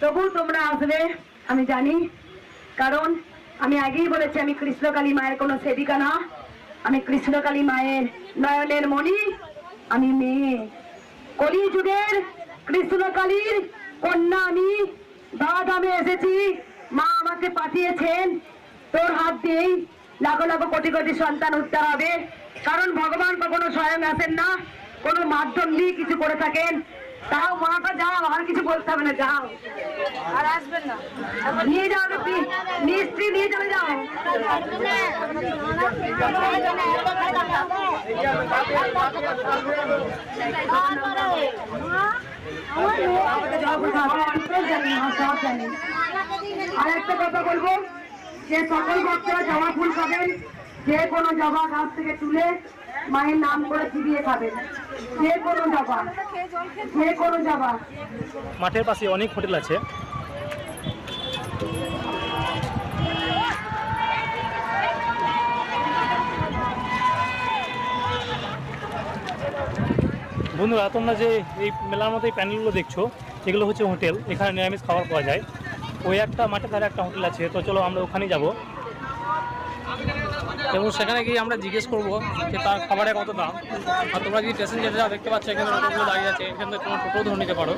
তবু তোমরা আসবে, আমি জানি। কারণ আমি আগেই বলেছি, আমি কৃষ্ণকালী মায়ের কোনো সেবিকা না। আমি কৃষ্ণকালী মায়ের নয়নের মণি, আমি মেয়ে। কলি যুগের কৃষ্ণকালীর কন্যা আমি। দাদ আমি এসেছি, মা আমাকে পাঠিয়েছেন। তোর হাত দিয়েই লাখো লাখো কোটি কোটি সন্তান উদ্ধার হবে। কারণ ভগবান কখনো স্বয়ং আসেন না, কোনো মাধ্যম দিয়ে কিছু করে থাকেন। তাও মাটা যাও আর কিছু বলতে হবে না যাও। আর আসবেন না। নিয়ে যাও মিস্ত্রি নিয়ে চলে যাও। আর একটা কথা বলব যে সকল ভক্তরা জবা ফুল খাবেন যে কোনো জবা গাছ থেকে তুলে মায়ের নাম করে চিবিয়ে খাবেন যে কোনো জবা। যে কোনো জবা। মাঠের পাশে অনেক হোটেল আছে। বন্ধুরা, তোমরা যে এই মেলার মতো এই প্যানেলগুলো দেখছ, এগুলো হচ্ছে হোটেল। এখানে নিরামিষ খাবার পাওয়া যায়। ওই একটা মাঠে ধারে একটা হোটেল আছে। তো চলো আমরা ওখানেই যাব। এবং সেখানে গিয়ে আমরা জিজ্ঞেস করব যে তার খাবারের কত দাম। আর তোমরা যদি স্টেশন যেতে যাও দেখতে পাচ্ছ এখানে টোটোগুলো দাঁড়িয়ে আছে এখান থেকে তোমরা টোটো ধরে নিতে পারো।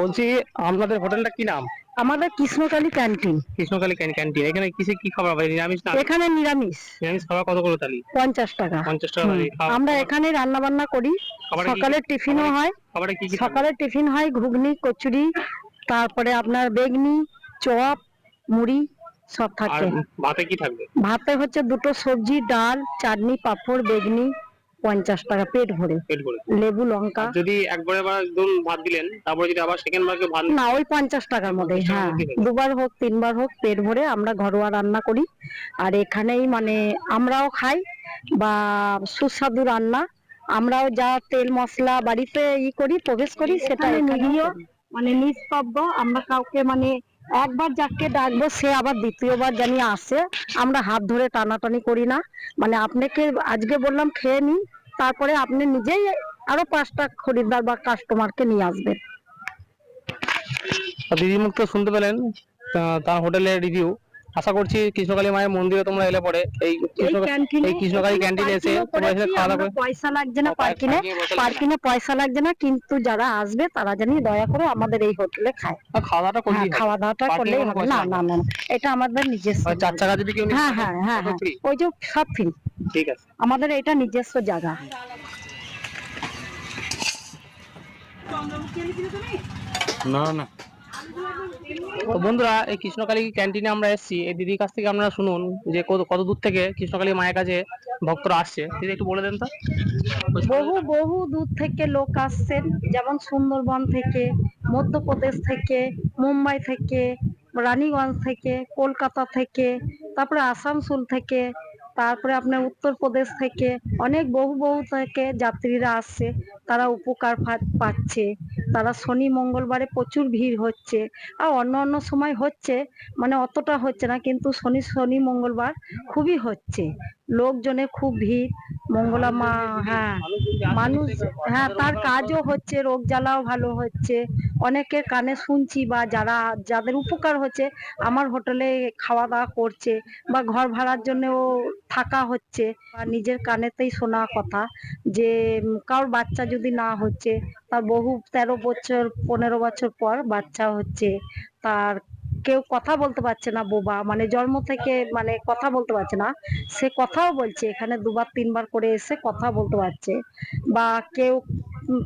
বলছি আপনাদের হোটেলটা কি নাম? আমাদের কৃষ্ণকালী ক্যান্টিন। কৃষ্ণকালী ক্যান্টিন। এখানে কিসে কি খাবার পাবে নিরামিষ না? এখানে নিরামিষ। নিরামিষ খাবার কত করে তালি? পঞ্চাশ টাকা। পঞ্চাশ টাকা আমরা এখানে রান্না বান্না করি সকালের টিফিনও হয়। সকালের টিফিন হয় ঘুগনি কচুরি তারপরে আপনার বেগনি চপ মুড়ি সব থাকে। ভাতে কি থাকবে? ভাতে হচ্ছে দুটো সবজি ডাল চাটনি পাঁপড় বেগনি পঞ্চাশ টাকা পেট ভরে। লেবু লঙ্কা। যদি একবারে ভাত দিলেন তারপরে যদি আবার সেকেন্ড বারকে ভাত না ওই পঞ্চাশ টাকার মধ্যে হ্যাঁ। দুবার হোক তিনবার হোক পেট ভরে আমরা ঘরোয়া রান্না করি। আর এখানেই মানে আমরাও খাই বা সুস্বাদু রান্না। আমরাও যা তেল মশলা বাড়িতে ই করি প্রবেশ করি সেটা নিরীহ মানে নিষ্পাব্য আমরা কাউকে মানে একবার যাকে ডাকবো, সে আবার দ্বিতীয়বার জানি আসে। আমরা হাত ধরে টানাটানি করি না। মানে আপনাকে আজকে বললাম, খেয়ে নিন। তারপরে আপনি নিজেই আরও পাঁচটা খরিদ্দার বা কাস্টমারকে নিয়ে আসবেন। দিদিমুখ দিদি মুখ তো শুনতে পেলেন তার হোটেলের রিভিউ আশা করছি কৃষ্ণকালী মায়ের মন্দিরে তোমরা এলে পরে। এই এই কৃষ্ণকালী ক্যান্টিনে এসে তোমরা এসে খাওয়া দাওয়া পয়সা লাগছে না পার্কিনে parking এ। না। পার্কিনে পয়সা লাগছে না কিন্তু যারা আসবে তারা জানি দয়া করে আমাদের এই হোটেলে খায়। আর খাওয়া দাওয়াটা হ্যাঁ করলেই খাওয়া দাওয়াটা করলেই হবে না। না না এটা আমাদের নিজস্ব চার চাকা যদি কেউ হ্যাঁ হ্যাঁ হ্যাঁ হ্যাঁ? ওই যে সব ফ্রি ঠিক আছে। আমাদের এটা নিজস্ব জায়গা। না না। তো বন্ধুরা, এই কৃষ্ণকালী ক্যান্টিনে আমরা এসেছি। এই দিদির কাছ থেকে আপনারা শুনুন যে কত দূর থেকে কৃষ্ণকালী মায়ের কাছে ভক্তরা আসছে। দিদি, একটু বলে দেন তো। বহু বহু দূর থেকে লোক আসছেন, যেমন সুন্দরবন থেকে, মধ্যপ্রদেশ থেকে, মুম্বাই থেকে, রানীগঞ্জ থেকে, কলকাতা থেকে, তারপরে আসানসোল থেকে, তারপরে আপনার উত্তরপ্রদেশ থেকে, অনেক বহু বহু থেকে যাত্রীরা আসছে। তারা উপকার পাচ্ছে। তারা শনি মঙ্গলবারে প্রচুর ভিড় হচ্ছে। আর অন্য অন্য সময় হচ্ছে মানে অতটা হচ্ছে না, কিন্তু শনি শনি মঙ্গলবার খুবই হচ্ছে। লোকজনে খুব ভিড়। মঙ্গলা মা হ্যাঁ মানুষ হ্যাঁ তার কাজও হচ্ছে, রোগ জ্বালাও ভালো হচ্ছে। অনেকের কানে শুনছি বা যারা, যাদের উপকার হচ্ছে, আমার হোটেলে খাওয়া দাওয়া করছে বা ঘর ভাড়ার জন্যও থাকা হচ্ছে। নিজের কানেতেই শোনা কথা যে কারোর বাচ্চা যদি না হচ্ছে তার বহু তেরো বছর পনেরো বছর পর বাচ্চা হচ্ছে। তার কেউ কথা বলতে পারছে না বোবা মানে জন্ম থেকে মানে কথা বলতে পারছে না। সে কথাও বলছে এখানে দুবার তিনবার করে এসে কথা বলতে পারছে। বা কেউ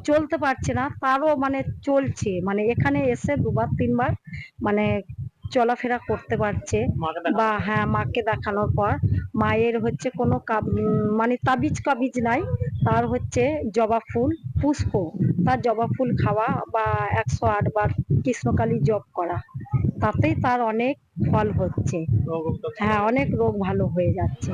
চলতে পারছে না তারও মানে চলছে। মানে এখানে এসে দুবার তিনবার মানে চলাফেরা করতে পারছে। বা হ্যাঁ মাকে দেখানোর পর। মায়ের হচ্ছে কোনো কাব- মানে তাবিজ কাবিজ নাই। তার হচ্ছে জবা ফুল। পুষ্প তার জবা ফুল খাওয়া বা একশো আট বার কৃষ্ণকালী জপ করা। তাতেই তার অনেক ফল হচ্ছে। হ্যাঁ অনেক রোগ ভালো হয়ে যাচ্ছে।